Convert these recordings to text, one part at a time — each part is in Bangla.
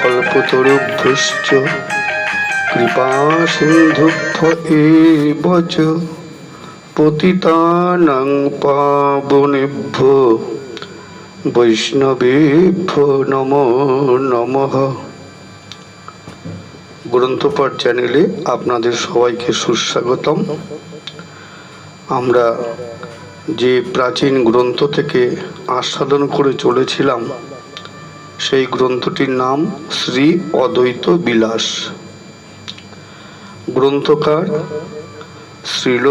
কল্পতরুভ্যশ্চ কৃপা সিন্ধুভ্য এব চ পতিতানাং পাবনেভ্য, বৈষ্ণবেভ্য নমো নমঃ। গ্রন্থপাঠ চ্যানেলে আপনাদের সবাইকে সুস্বাগতম। আমরা যে প্রাচীন গ্রন্থ থেকে আস্বাদন করে চলেছিলাম সেই গ্রন্থটির নাম শ্রী অদ্বৈত বিলাস। গ্রন্থকার শ্রীল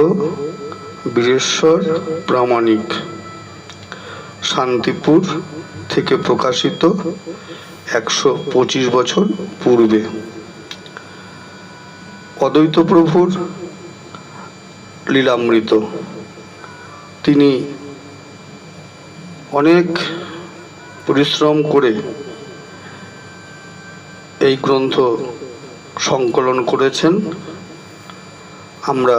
বীরেশ্বর প্রামাণিক। শান্তিপুর থেকে প্রকাশিত একশো পঁচিশ বছর পূর্বে। অদ্বৈত প্রভুর লীলামৃত। তিনি অনেক পরিশ্রম করে এই গ্রন্থ সংকলন করেছেন। আমরা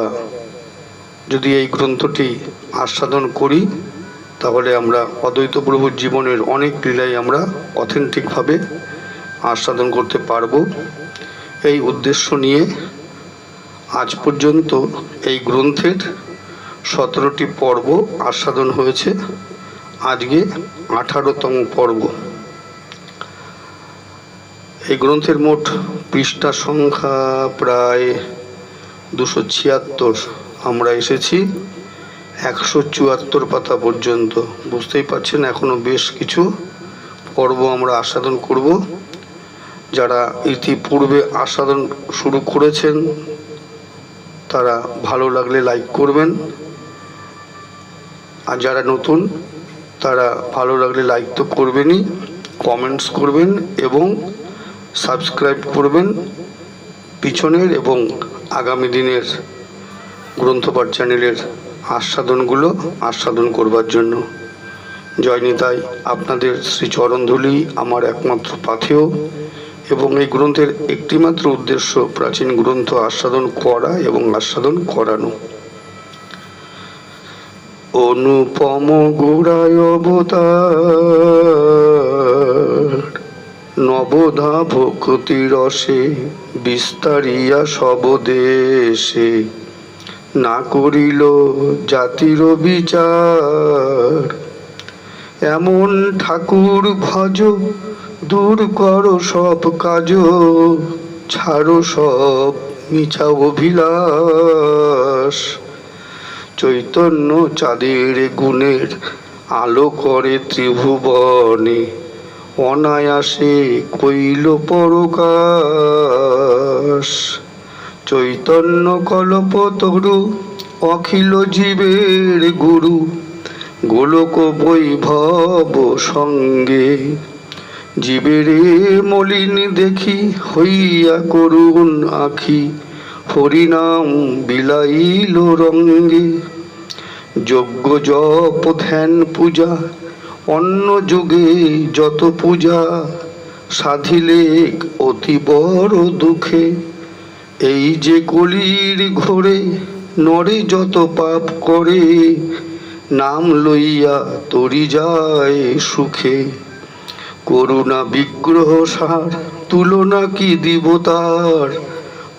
যদি এই গ্রন্থটি আস্বাদন করি, তাহলে আমরা অদ্বৈত প্রভুর জীবনের অনেক লীলাই আমরা অথেন্টিকভাবে আস্বাদন করতে পারব। এই উদ্দেশ্য নিয়ে আজ পর্যন্ত এই গ্রন্থের সতেরোটি পর্ব আস্বাদন হয়েছে। আজকে আঠারোতম পর্ব। এই গ্রন্থের মোট পৃষ্ঠা সংখ্যা প্রায় দুশো ছিয়াত্তর। আমরা এসেছি একশো চুয়াত্তর পাতা পর্যন্ত। বুঝতেই পারছেন, এখনও বেশ কিছু পর্ব আমরা আস্বাদন করব। যারা ইতিপূর্বে আস্বাদন শুরু করেছেন, তারা ভালো লাগলে লাইক করবেন। আর যারা নতুন তারা ভালো লাগলে লাইক তো করবেনই কমেন্টস করবেন এবং সাবস্ক্রাইব করবেন। পিছনের এবং আগামী দিনের গ্রন্থপাঠ চ্যানেলের আস্বাদনগুলো আস্বাদন করবার জন্য। জয়নিতাই আপনাদের শ্রীচরণধুলি আমার একমাত্র পাথেয় এবং এই গ্রন্থের একটিমাত্র উদ্দেশ্য প্রাচীন গ্রন্থ আস্বাদন করা এবং আস্বাদন করানো। অনুপম গোড়ায় অবতার। নবধা ভক্তি রসে বিস্তারিয়া সব দেশে। না করিল জাতির বিচার। এমন ঠাকুর ভজ, দূর কর সব কাজ, ছাড়ো সব মিছা অভিলাষ। চৈতন্য চাঁদের গুণের আলো করে ত্রিভুবনে। অনায়াসে কইল পরকাশ। চৈতন্য কল্প তরু অখিল জীবের গুরু, গোলক বৈভব সঙ্গে। জীবেরে মলিন দেখি হইয়া করুণ আখি হরিনাম বিলাইল রঙ্গে, যজ্ঞ জপ ধ্যান পূজা অন্য যুগে যত পূজা সাধিলে অতি বড় দুঃখে। এই যে কলির ঘোরে নরে যত পাপ করে, নাম লইয়া তরি যায় সুখে। করুণা বিগ্রহ সার, তুলনা কি দিব তার?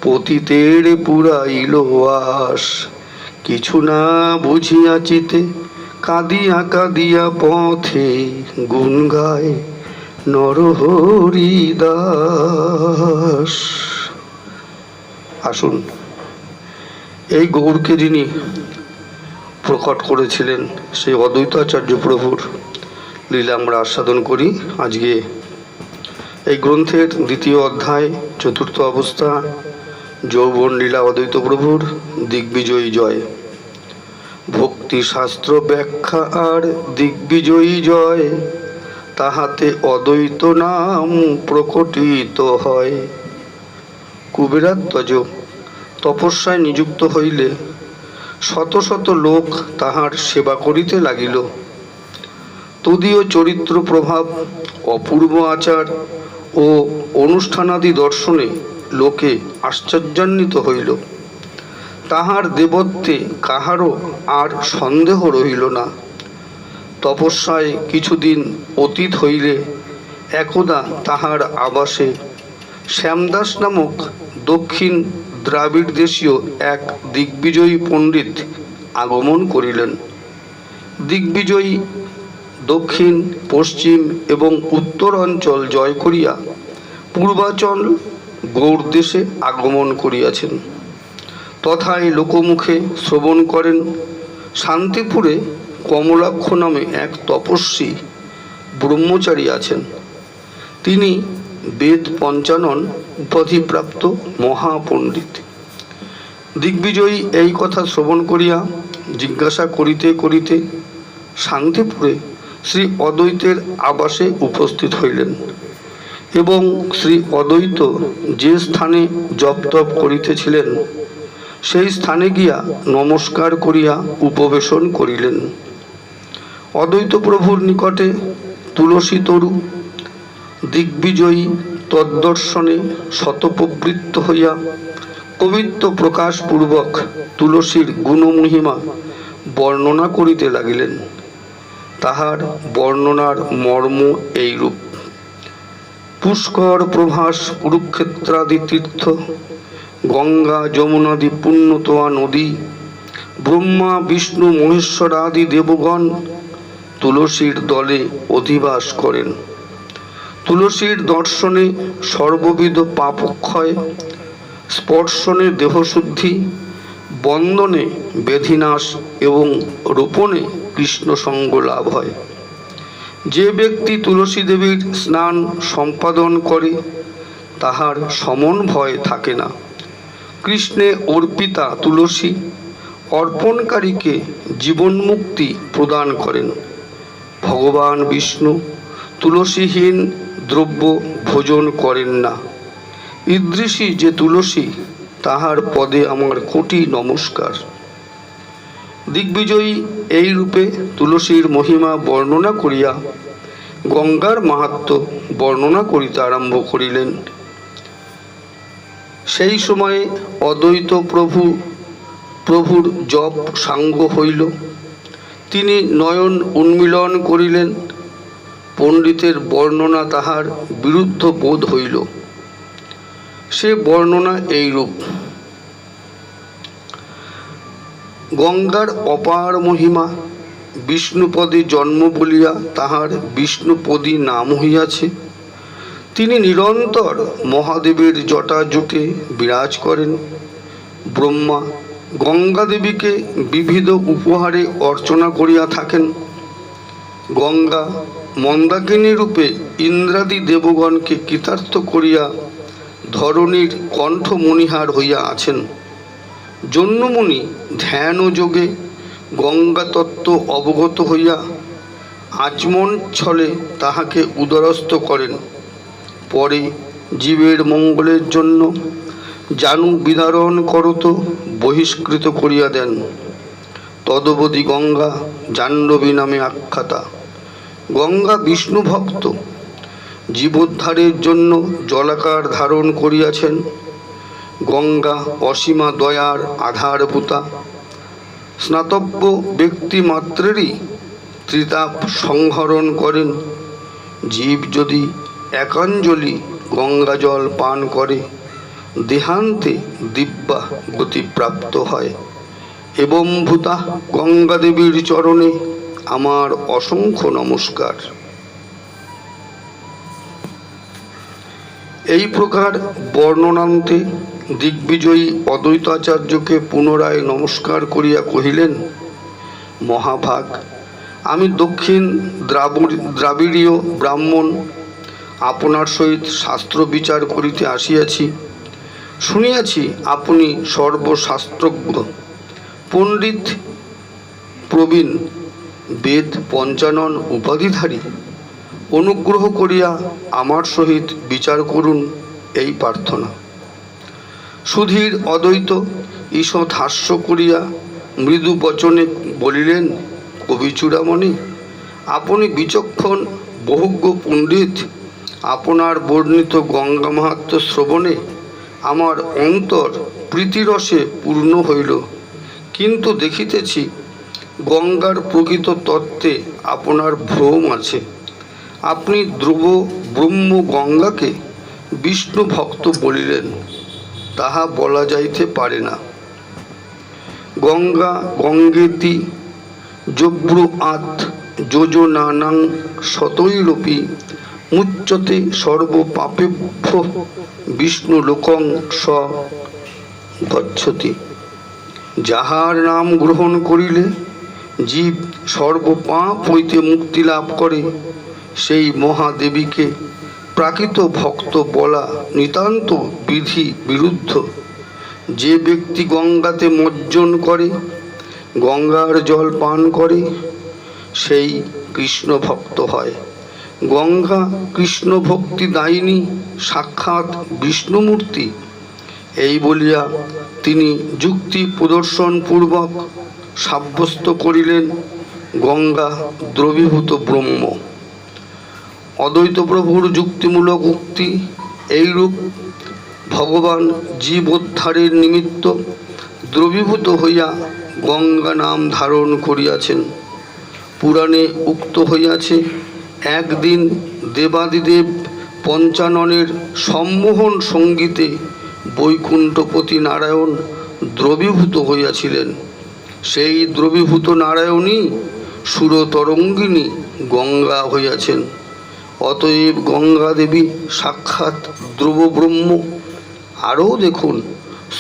পতিতের পুরাইল আস। কিছু না বুঝিয়া চিতে কাঁদিয়া কাঁদিয়া পথে গুন গায় নরহরি দাস। আসুন, এই গৌরকে যিনি প্রকট করেছিলেন সেই অদ্বৈত আচার্য প্রভুর লীলা আমরা আস্বাদন করি আজকে। এই গ্রন্থের দ্বিতীয় অধ্যায়, চতুর্থ অবস্থা যৌবন লীলা অদ্বৈত প্রভুর দিগ্বিজয়ী জয়। ভক্তি শাস্ত্র ব্যাখ্যা আর দিগ্বিজয়ী জয়, তাহাতে অদ্বৈত নাম প্রকটিত হয়। কুবেরাত্মজ তপস্যায় নিযুক্ত হইলে শত শত লোক তাহার সেবা করিতে লাগিল। তদীয় চরিত্র প্রভাব, অপূর্ব আচার ও অনুষ্ঠানাদি দর্শনে লোকে আশ্চর্যান্বিত হইল। তাহার দেবত্বে কাহারও আর সন্দেহ রহিল না। তপস্যায় কিছুদিন অতীত হইলে একদা তাহার আবাসে শ্যামদাস নামক দক্ষিণ দ্রাবিড় দেশীয় এক দিগ্বিজয়ী পণ্ডিত আগমন করিলেন। দিগ্বিজয়ী দক্ষিণ, পশ্চিম এবং উত্তর অঞ্চল জয় করিয়া পূর্বাচল গৌড় দেশে আগমন করিয়াছেন। তথায় লোকমুখে শ্রবণ করেন। শান্তিপুরে কমলাক্ষ নামে এক তপস্বী ব্রহ্মচারী আছেন। তিনি বেদ পঞ্চানন উপাধিপ্রাপ্ত মহাপণ্ডিত। দিগ্বিজয়ী এই কথা শ্রবণ করিয়া জিজ্ঞাসা করিতে করিতে শান্তিপুরে শ্রী অদ্বৈতের আবাসে উপস্থিত হইলেন। এবং শ্রী অদ্বৈত যে স্থানে জপ তপ করিতেছিলেন, সেই স্থানে গিয়া নমস্কার করিয়া উপবেশন করিলেন। অদ্বৈত প্রভুর নিকটে তুলসী তরু, দিগ্বিজয়ী তদ্দর্শনে শতপ্রবৃত্ত হইয়া কবিত্ব প্রকাশপূর্বক তুলসীর গুণমহিমা বর্ণনা করিতে লাগিলেন। তাহার বর্ণনার মর্ম এইরূপ। পুষ্কর প্রভাস কুরুক্ষেত্রাদি তীর্থ গঙ্গা যমুনাদি পুণ্যতোয়া নদী, ব্রহ্মা, বিষ্ণু মহেশ্বরাদি দেবগণ তুলসীর দলে অধিবাস করেন। তুলসীর দর্শনে সর্ববিধ পাপক্ষয়, স্পর্শনে দেহশুদ্ধি, বন্দনে বেধিনাশ এবং রোপণে কৃষ্ণ সঙ্গ লাভ হয়। যে ব্যক্তি তুলসী দেবীর স্নান সম্পাদন করে, তাহার সমন ভয় থাকে না। কৃষ্ণে অর্পিতা তুলসী, অর্পণকারীকে জীবন মুক্তি প্রদান করেন। ভগবান বিষ্ণু তুলসীহীন দ্রব্য ভোজন করেন না। ইদৃশী যে তুলসী, তাহার পদে আমার কোটি নমস্কার। দিগ্বিজয়ী এই রূপে তুলসীর মহিমা বর্ণনা করিয়া গঙ্গার মাহাত্ম বর্ণনা করিতে আরম্ভ করিলেন। সেই সময়ে অদ্বৈত প্রভু, প্রভুর জপ সাঙ্গ হইল। তিনি নয়ন উন্মিলন করিলেন। পণ্ডিতের বর্ণনা তাহার বিরুদ্ধ বোধ হইল। সে বর্ণনা এইরূপ গঙ্গার অপার মহিমা, বিষ্ণুপদে জন্ম বলিয়া তাহার বিষ্ণুপদী নাম হইয়াছে। তিনি নিরন্তর মহাদেবের জটাজুটে বিরাজ করেন। ব্রহ্মা গঙ্গা দেবীকে বিবিধ উপহারে অর্চনা করিয়া থাকেন। গঙ্গা মন্দাকিনী রূপে ইন্দ্রাদি দেবগণকে কৃতার্থ করিয়া ধরণীর কণ্ঠ মণিহার হইয়া আছেন। জন্মমুনি ধ্যান ও যোগে গঙ্গা তত্ত্ব অবগত হইয়া আচমন ছলে তাহাকে উদরস্থ করেন। পরে জীবের মঙ্গলের জন্য জানু বিদারণ করত বহিষ্কৃত করিয়া দেন। তদবধি গঙ্গা জাহ্নবী নামে আখ্যাতা। গঙ্গা বিষ্ণু ভক্ত জীবোদ্ধারের জন্য জলাকার ধারণ করিয়াছেন। গঙ্গা, অসীমা দয়ার আধারভূতা। স্নাতব্য ব্যক্তি মাত্রেরই ত্রিতাপ সংহরণ করেন। জীব যদি একাঞ্জলি গঙ্গা জল পান করে, দেহান্তে দিব্যা গতিপ্রাপ্ত হয়। এবং ভূতা গঙ্গা দেবীর চরণে আমার অসংখ্য নমস্কার। এই প্রকার বর্ণনান্তে দিগ্বিজয়ী অদ্বৈতাচার্যকে পুনরায় নমস্কার করিয়া কহিলেন, মহাভাগ, আমি দক্ষিণ দ্রাবড় দ্রাবিড়ীয় ব্রাহ্মণ, আপনার সহিত শাস্ত্র বিচার করিতে আসিয়াছি। শুনিয়াছি আপনি সর্বশাস্ত্রজ্ঞ, পণ্ডিত, প্রবীণ, বেদ পঞ্চানন উপাধিধারী। অনুগ্রহ করিয়া আমার সহিত বিচার করুন এই প্রার্থনা। সুধীর অদ্বৈত ঈষৎ হাস্য করিয়া মৃদু বচনে বলিলেন, কবি চূড়ামণি, আপনি বিচক্ষণ, বহুজ্ঞ পণ্ডিত, আপনার বর্ণিত গঙ্গা মাহাত্ম শ্রবণে আমার অন্তর প্রীতিরসে পূর্ণ হইল। কিন্তু দেখিতেছি গঙ্গার প্রকৃত তত্ত্বে আপনার ভ্রম আছে। আপনি ধ্রুব ব্রহ্ম গঙ্গাকে বিষ্ণু ভক্ত বলিলেন। তাহা বলা যাইতে পারে না। গঙ্গা, গঙ্গেতি জব্রু আত যোজনানাং শতৈরপি মুচ্যতে সর্বপাপেভ্য বিষ্ণু লোকং স গচ্ছতি। যাহার নাম গ্রহণ করিলে জীব সর্বপাপ হইতে মুক্তি লাভ করে, সেই মহাদেবীকে প্রাকৃত ভক্ত বলা নিতান্ত বিধি বিরুদ্ধ। যে ব্যক্তি গঙ্গাতে মজ্জন করে, গঙ্গার জল পান করে, সেই কৃষ্ণ ভক্ত হয়। গঙ্গা কৃষ্ণ ভক্তি দায়িনী, সাক্ষাৎ বিষ্ণুমূর্তি। এই বলিয়া তিনি যুক্তি প্রদর্শন পূর্বক সাব্যস্ত করিলেন, গঙ্গা দ্রবীভূত ব্রহ্ম। অদ্বৈত প্রভুর যুক্তিমূলক উক্তি এইরূপ, ভগবান জীবোদ্ধারের নিমিত্ত দ্রবীভূত হইয়া গঙ্গা নাম ধারণ করিয়াছেন। পুরাণে উক্ত হইয়াছে, একদিন দেবাদিদেব পঞ্চাননের সম্মোহন সঙ্গীতে বৈকুণ্ঠপতি নারায়ণ দ্রবীভূত হইয়াছিলেন। সেই দ্রবীভূত নারায়ণই সুরতরঙ্গিনী গঙ্গা হইয়াছেন। অতএব গঙ্গা দেবী সাক্ষাৎ ধ্রুব ব্রহ্ম আরও দেখুন,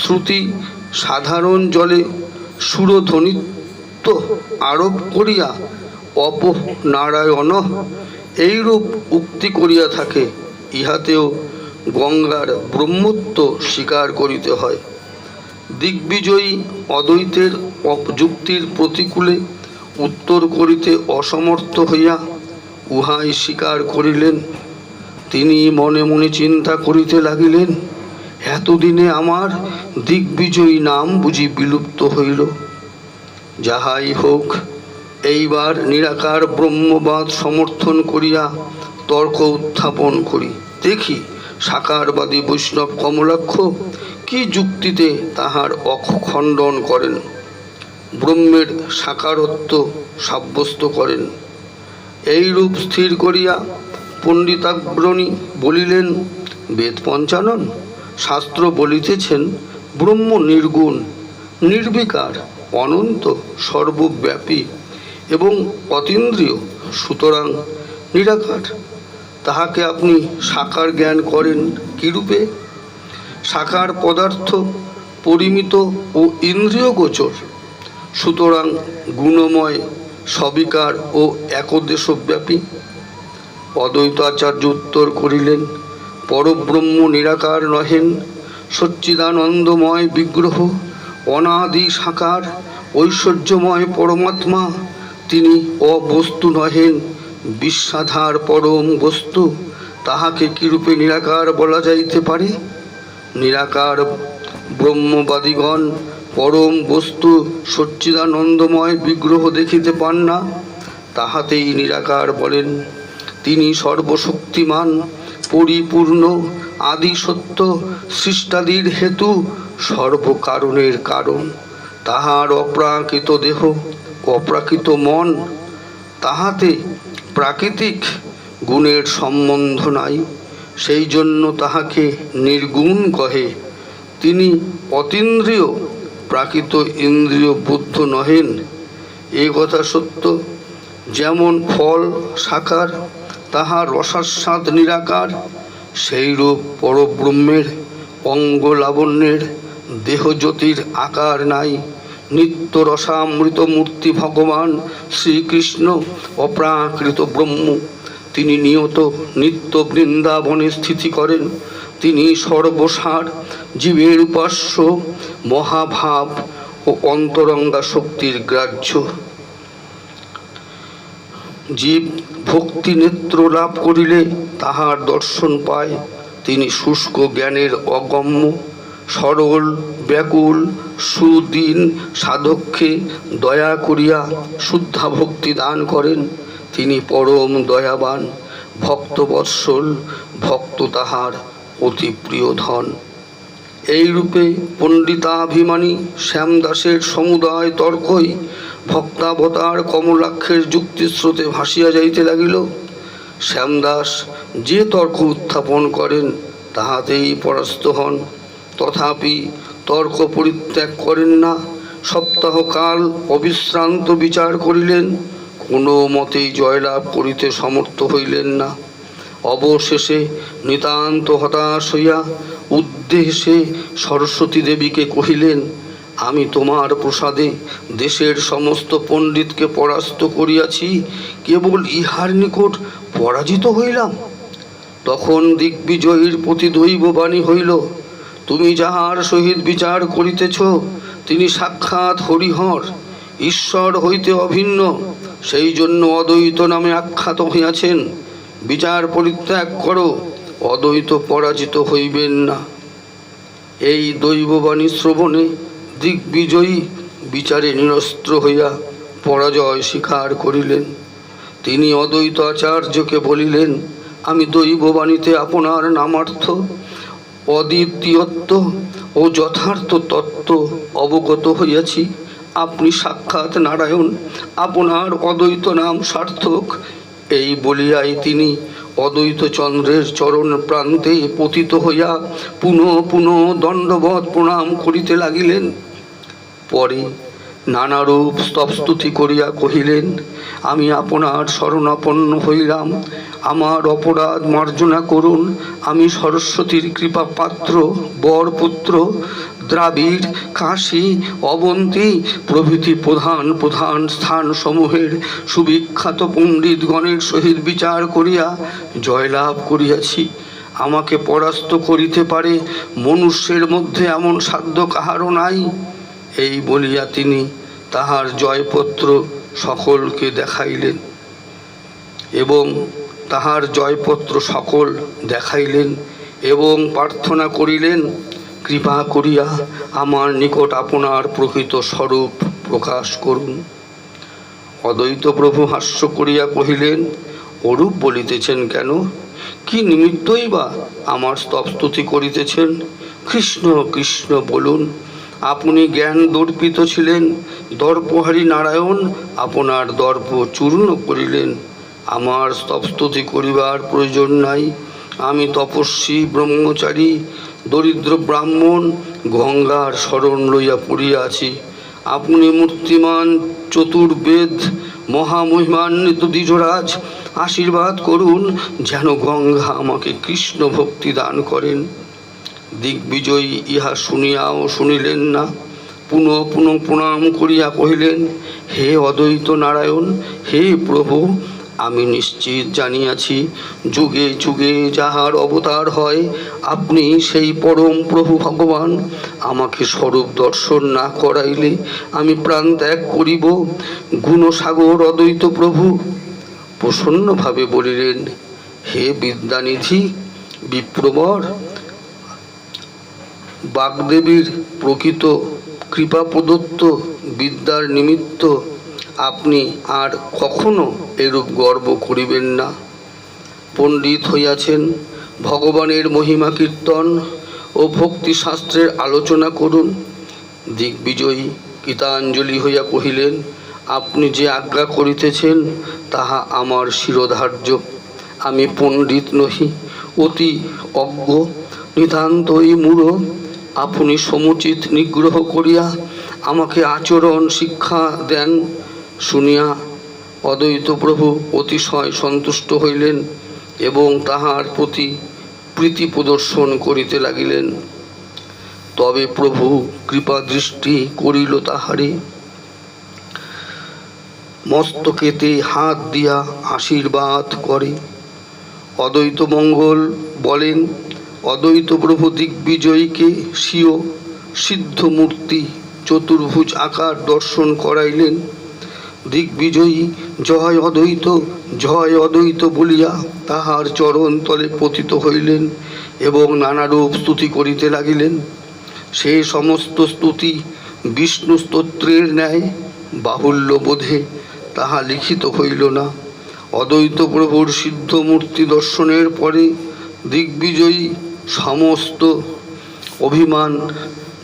শ্রুতি সাধারণ জলে সুরধ্বনিত্ব আরোপ করিয়া, অপ নারায়ণ, এইরূপ উক্তি করিয়া থাকে, ইহাতেও গঙ্গার ব্রহ্মত্ব স্বীকার করিতে হয়। দিগ্বিজয়ী অদ্বৈতের অপযুক্তির প্রতিকূলে উত্তর করিতে অসমর্থ হইয়া উহাই স্বীকার করিলেন। তিনি মনে মনে চিন্তা করিতে লাগিলেন, এতদিনে আমার দিগ্বিজয়ী নাম বুঝি বিলুপ্ত হইল। যাহাই হোক, এইবার নিরাকার ব্রহ্মবাদ সমর্থন করিয়া তর্ক উত্থাপন করি। দেখি, সাকারবাদী বৈষ্ণব কমলাক্ষ কি যুক্তিতে তাহার অখণ্ডন করেন। ব্রহ্মের সাকারত্ব সাব্যস্ত করেন। এই রূপ স্থির করিয়া পণ্ডিতাগ্রণী বলিলেন, বেদ পঞ্চানন? শাস্ত্র বলিতেছেন, ব্রহ্ম নির্গুণ, নির্বিকার, অনন্ত, সর্বব্যাপী এবং অতীন্দ্রিয়, সুতরাং নিরাকার। তাহাকে আপনি সাকার জ্ঞান করেন কিরূপে? সাকার পদার্থ পরিমিত ও ইন্দ্রিয় গোচর, সুতরাং গুণময় সবিকার ও একদেশব্যাপী। অদ্বৈত আচার্য উত্তর করিলেন, পরব্রহ্ম নিরাকার নহেন, সচ্চিদানন্দময় বিগ্রহ, অনাদি সাকার, ঐশ্বর্যময় পরমাত্মা, তিনি অবস্তু নহেন বিশ্বাধার পরম বস্তু, তাহাকে কিরূপে নিরাকার বলা যাইতে পারে? নিরাকার ব্রহ্মবাদীগণ পরম বস্তু সচ্চিদানন্দময় বিগ্রহ দেখিতে পান না। তাহাতেই নিরাকার বলেন, তিনি সর্বশক্তিমান, পরিপূর্ণ আদি সত্য সৃষ্টাদির হেতু সর্বকারণের কারণ। তাহার অপ্রাকৃত দেহ, অপ্রাকৃত মন, তাহাতে প্রাকৃতিক গুণের সম্বন্ধ নাই। সেই জন্য তাহাকে নির্গুণ কহে, তিনি অতীন্দ্রিয় প্রাকৃত ইন্দ্রিয় বুদ্ধ নহেন, এ কথা সত্য। যেমন ফল সাকার তাহার রসাস্বাদ নিরাকার, সেইরূপ পরব্রহ্মের অঙ্গ লাবণ্যের দেহজ্যোতির আকার নাই। নিত্য রসামৃত মূর্তি ভগবান শ্রীকৃষ্ণ, অপ্রাকৃত ব্রহ্ম। তিনি নিয়ত নিত্য বৃন্দাবনে স্থিতি করেন। তিনি সর্বসার, জীবের উপাস্য, মহাভাব ও অন্তরঙ্গা শক্তির গ্রাহ্য। জীব ভক্তি নেত্র লাভ করিলে তাহার দর্শন পায়। তিনি শুষ্ক জ্ঞানের অগম্য, সরল, ব্যাকুল, সুদিন সাধককে দয়া করিয়া শুদ্ধা ভক্তি দান করেন। তিনি পরম দয়াবান, ভক্তবৎসল, ভক্ত তাহার অতি প্রিয় ধন। এইরূপে পণ্ডিতাভিমানী শ্যামদাসের সমুদায় তর্কই ভক্তাবতার কমলাক্ষের যুক্তিস্রোতে ভাসিয়া যাইতে লাগিল। শ্যামদাস যে তর্ক উত্থাপন করেন, তাহাতেই পরাস্ত হন। তথাপি তর্ক পরিত্যাগ করেন না, সপ্তাহকাল অবিশ্রান্ত বিচার করিলেন। কোনো মতেই জয়লাভ করিতে সমর্থ হইলেন না। অবশেষে নিতান্ত হতাশ হইয়া উদ্দেশ্যে সরস্বতী দেবীকে কহিলেন, আমি তোমার প্রসাদে দেশের সমস্ত পণ্ডিতকে পরাস্ত করিয়াছি, কেবল ইহার নিকট পরাজিত হইলাম। তখন দিগ্বিজয়ীর প্রতি দৈববাণী হইল, তুমি যাহার সহিত বিচার করিতেছ, তিনি সাক্ষাৎ হরিহর, ঈশ্বর হইতে অভিন্ন। সেই জন্য অদ্বৈত নামে আখ্যাত হইয়াছেন। বিচার পরিত্যাগ করো, অদ্বৈত পরাজিত হইবেন না। এই দৈববাণী শ্রবণে দিগ্বিজয়ী বিচারে নিরস্ত্র হইয়া পরাজয় স্বীকার করিলেন। তিনি অদ্বৈত আচার্যকে বলিলেন, আমি দৈববাণীতে আপনার নামার্থ, অদ্বিতীয়ত্ব ও যথার্থ তত্ত্ব অবগত হইয়াছি। আপনি সাক্ষাৎ নারায়ণ, আপনার অদ্বৈত নাম সার্থক। এই বলিয়াই তিনি অদ্বৈত চন্দ্রের চরণ প্রান্তে পতিত হইয়া পুনঃ পুনঃ দণ্ডবধ প্রণাম করিতে লাগিলেন। পরে নানারূপ স্তবস্তুতি করিয়া কহিলেন, আমি আপনার শরণাপন্ন হইলাম। আমার অপরাধ মার্জনা করুন। আমি সরস্বতীর কৃপা পাত্র, বরপুত্র দ্রাবিড়, কাশী, অবন্তী প্রভৃতি প্রধান প্রধান স্থানসমূহের সুবিখ্যাত পণ্ডিতগণের সহিত বিচার করিয়া জয়লাভ করিয়াছি। আমাকে পরাস্ত করিতে পারে মনুষ্যের মধ্যে এমন সাধ্য কাহারও নাই? এই বলিয়া তিনি তাহার জয়পত্র সকলকে দেখাইলেন এবং তাহার জয়পত্র সকল দেখাইলেন এবং প্রার্থনা করিলেন কৃপা করিয়া আমার নিকট আপনার প্রকৃত স্বরূপ প্রকাশ করুন। অদ্বৈত প্রভু হাস্য করিয়া কহিলেন, অরূপ বলিতেছেন কেন? কি নিমিত্তই বা আমার স্তবস্তুতি করিতেছেন? কৃষ্ণ কৃষ্ণ বলুন, আপনি জ্ঞান দর্পিত ছিলেন, দর্পহারী নারায়ণ আপনার দর্প চূর্ণ করিলেন। আমার স্তবস্তুতি করিবার প্রয়োজন নাই। আমি তপস্বী, ব্রহ্মচারী দরিদ্র ব্রাহ্মণ, গঙ্গার শরণ লইয়া পড়িয়া আছি আপনি মূর্তিমান, চতুর্বেদ, মহামহিমান্বিত দ্বিজরাজ, আশীর্বাদ করুন যেন গঙ্গা আমাকে কৃষ্ণ ভক্তি দান করেন। দিগ্বিজয়ী ইহা শুনিয়াও শুনিলেন না, পুনঃ পুনঃ প্রণাম করিয়া কহিলেন, হে অদ্বৈত নারায়ণ, হে প্রভু আমি নিশ্চিত জানিয়াছি, যুগে যুগে যাহার অবতার হয়, আপনি সেই পরম প্রভু ভগবান। আমাকে স্বরূপ দর্শন না করাইলে আমি প্রাণ ত্যাগ করিব। গুণসাগর অদ্বৈত প্রভু, প্রসন্নভাবে বলিলেন, হে বিদ্যানিধি বিপ্রবর বাগদেবীর প্রকৃত কৃপা প্রদত্ত বিদ্যার নিমিত্ত আপনি আর কখনো এরূপ গর্ব করিবেন না। পণ্ডিত হইয়াছেন, ভগবানের মহিমা কীর্তন ও ভক্তিশাস্ত্রের আলোচনা করুন। দিগ্বিজয়ী গীতাঞ্জলি হইয়া কহিলেন, আপনি যে আজ্ঞা করিতেছেন, তাহা আমার শিরোধার্য। আমি পণ্ডিত নহি, অতি অজ্ঞ, নিতান্তই মূঢ়। আপনি সমুচিত নিগ্রহ করিয়া আমাকে আচরণ শিক্ষা দেন। শুনিয়া অদ্বৈত প্রভু অতিশয় সন্তুষ্ট হইলেন এবং তাহার প্রতি প্রীতি প্রদর্শন করিতে লাগিলেন। তবে প্রভু কৃপা দৃষ্টি করিল তাহারে মস্তকেতে হাত দিয়া আশীর্বাদ করে। অদ্বৈত মঙ্গল বলেন, অদ্বৈত প্রভু দিগ্বিজয়ীকে স্বীয় সিদ্ধ মূর্তি চতুর্ভুজ আকার দর্শন করাইলেন। দিগ্বিজয়ী, জয় অদ্বৈত জয় অদ্বৈত বলিয়া তাহার চরণ তলে পতিত হইলেন এবং নানারূপ স্তুতি করিতে লাগিলেন। সে সমস্ত স্তুতি বিষ্ণু স্তোত্রের ন্যায়, বাহুল্য বোধে তাহা লিখিত হইল না। অদ্বৈত প্রভুর সিদ্ধ মূর্তি দর্শনের পরে দিগ্বিজয়ী সমস্ত অভিমান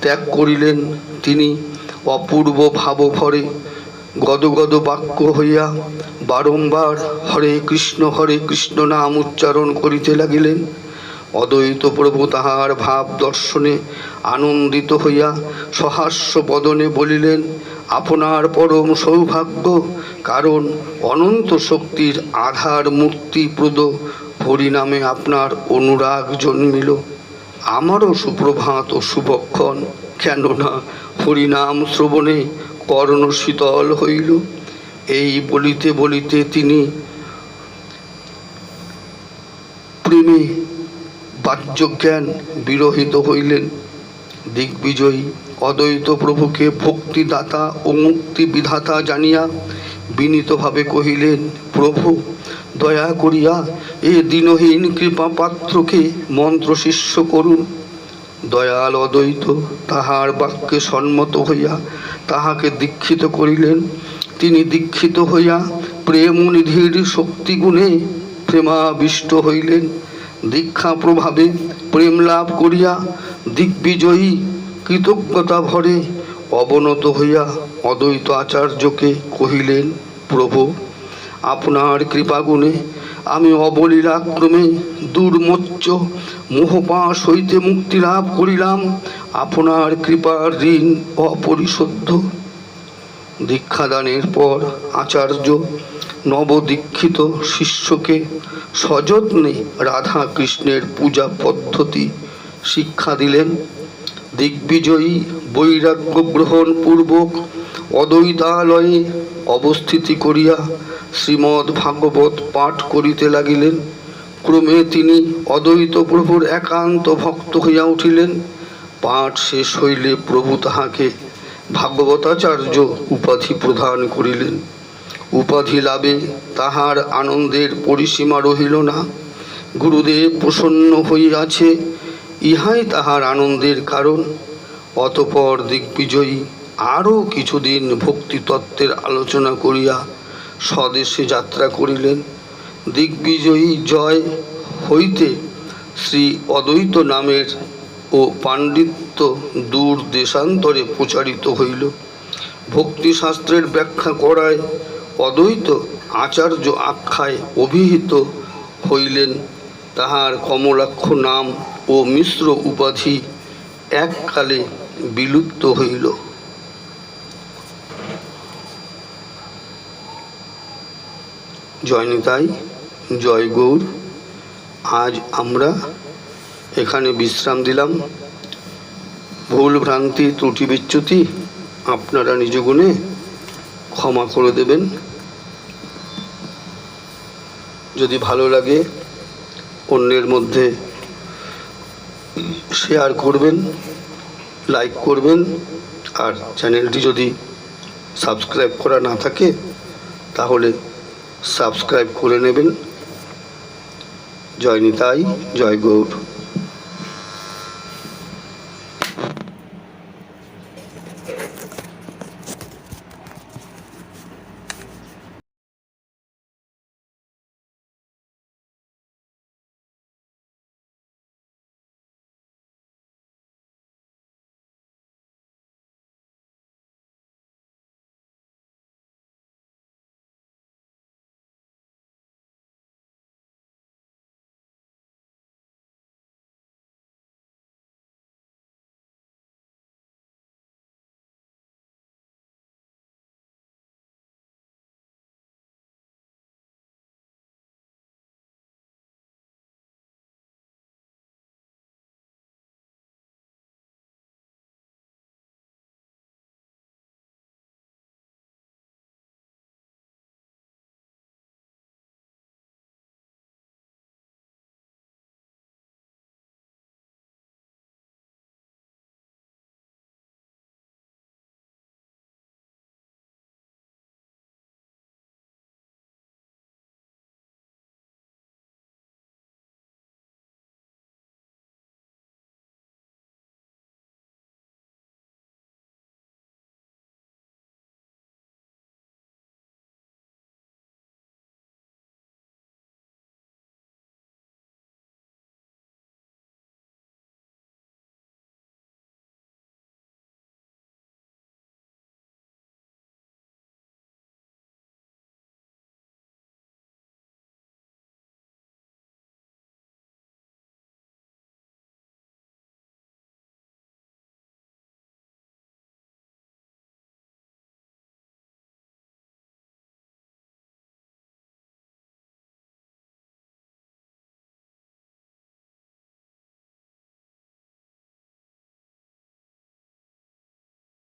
ত্যাগ করিলেন। তিনি অপূর্ব ভাবভরে গদগদ বাক্য হইয়া বারংবার হরে কৃষ্ণ হরে কৃষ্ণ নাম উচ্চারণ করিতে লাগিলেন। অদ্বৈত প্রভু তাহার ভাব দর্শনে আনন্দিত হইয়া সহাস্য বদনে বলিলেন, আপনার পরম সৌভাগ্য কারণ অনন্ত শক্তির আধার মূর্তিপ্রদ হরিনামে আপনার অনুরাগ জন্মিল। আমারও সুপ্রভাত ও শুভক্ষণ কেননা হরিনাম শ্রবণে কর্ণ শীতল হইল। এই বলিতে বলিতে তিনি প্রেমে বাহ্যজ্ঞান বিরহিত হইলেন। দিগ্বিজয়ী অদ্বৈত প্রভুকে ভক্তিদাতা ও মুক্তি বিধাতা জানিয়া বিনীতভাবে কহিলেন, প্রভু, দয়া করিয়া এ দিনহীন কৃপা পাত্রকে মন্ত্র শিষ্য করুন। দয়াল অদ্বৈত তাহার বাক্যে সম্মত হইয়া তাহাকে দীক্ষিত করিলেন। তিনি দীক্ষিত হইয়া প্রেম নিধির শক্তিগুণে প্রেমাবিষ্ট হইলেন। দীক্ষা প্রভাবে প্রেম লাভ করিয়া দিগ্বিজয়ী কৃতজ্ঞতা ভরে অবনত হইয়া অদ্বৈত আচার্যকে কহিলেন, প্রভু, আপনার কৃপাগুণে আমি অবলীলাক্রমে দুর্মোচ্চ মোহপাশ হইতে মুক্তি লাভ করিলাম। আপনার কৃপার ঋণ অপরিশোধ্য। দীক্ষাদানের পর আচার্য নবদীক্ষিত শিষ্যকে সযত্নে রাধা কৃষ্ণের পূজা পদ্ধতি শিক্ষা দিলেন। দিগ্বিজয়ী বৈরাগ্য গ্রহণ পূর্বক অদ্বৈতালয়ে অবস্থিতি করিয়া শ্রীমদ্ ভাগবত পাঠ করিতে লাগিলেন। ক্রমে তিনি অদ্বৈত প্রভুর একান্ত ভক্ত হইয়া উঠিলেন। পাঠ শেষ হইলে প্রভু তাহাকে ভাগবতাচার্য উপাধি প্রদান করিলেন। উপাধি লাভে তাহার আনন্দের পরিসীমা রহিল না। গুরুদেব প্রসন্ন হইয়াছে, ইহাই তাহার আনন্দের কারণ। অতপর দিগ্বিজয়ী আরও কিছুদিন ভক্তিতত্ত্বের আলোচনা করিয়া স্বদেশে যাত্রা করিলেন। দিগ্বিজয়ী জয় হইতে শ্রী অদ্বৈত নামের ও পাণ্ডিত্য দূর দেশান্তরে প্রচারিত হইল। ভক্তিশাস্ত্রের ব্যাখ্যা করায় অদ্বৈত আচার্য আখ্যায় অভিহিত হইলেন। তাহার কমলাক্ষ নাম ও মিশ্র উপাধি এককালে বিলুপ্ত হইল। জয় নিতাই জয় গৌর, আজ আমরা এখানে বিশ্রাম দিলাম। ভুল ভ্রান্তি, ত্রুটি বিচ্যুতি আপনারা নিজ গুণে ক্ষমা করে দেবেন। যদি ভালো লাগে, অন্যের মধ্যে শেয়ার করবেন লাইক করবেন, আর চ্যানেলটি যদি সাবস্ক্রাইব করা না থাকে, তাহলে সাবস্ক্রাইব করে নেবেন। জয় নিতাই জয় গৌর।